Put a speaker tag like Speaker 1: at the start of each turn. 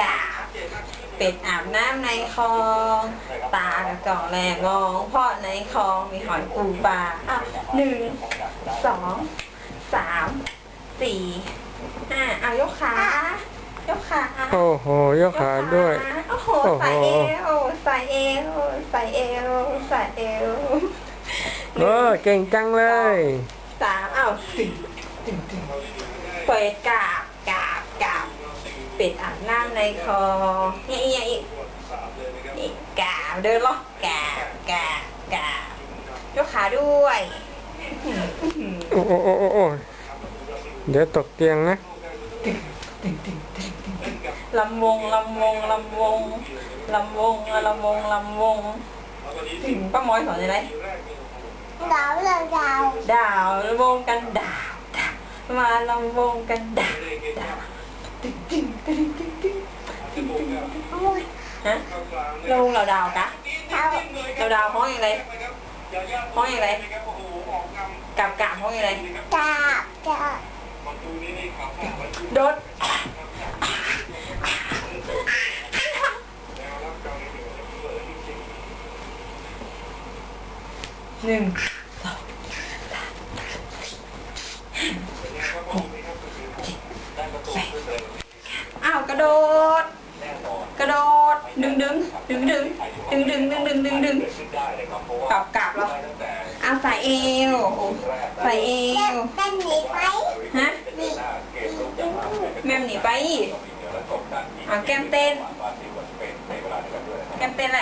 Speaker 1: กาบเป็ดอาบน้ำในคลองตากระจ่องแลมองเพราะในคลองมีหอยปูปลาอะหนึ่งสองสามสี่ห้าเอายกขายกขา
Speaker 2: โอ้โหยกขาด้วย
Speaker 1: โอ้โห
Speaker 2: โอ้โห
Speaker 1: ใส่เอวใส่เอวใส่เอวใส่เอว
Speaker 2: เออเก่งจังเลย
Speaker 1: สามเอ้าตึงตึงตึงเปิดกาบกาบกาบ เป็ดอาบน้ำในคอเนี่ยอีกอีกอีกกาเดินล้อกากากายกขาด้วย
Speaker 2: โอ้โอ้โอ้โอ้เดี๋ยวตกเตียงนะ
Speaker 1: ลำวงลำวงลำวงลำวงลำวงลำวงถึงป้ามอยสอนอะไร
Speaker 3: ดาวดาวดาว
Speaker 1: ดาววงกันดาวมาลำวงกันดาว hả
Speaker 3: luôn lầu đào cả lầu đào
Speaker 1: hỏi gì đây hỏi gì đây cảm cảm hỏi gì đây cảm cảm đốt. Nhưng กระโดด กระโดดดึงดึงดึงดึงดึงดึงดึงดึงดึงดึงกลับกลับแล้วเอาใส่เอวใส่เอ
Speaker 3: เล่น
Speaker 1: ว
Speaker 3: เล่นหนีไป
Speaker 1: ฮะแม่มหนีไปอะแก้มเต้นแก้มเต้นอะไร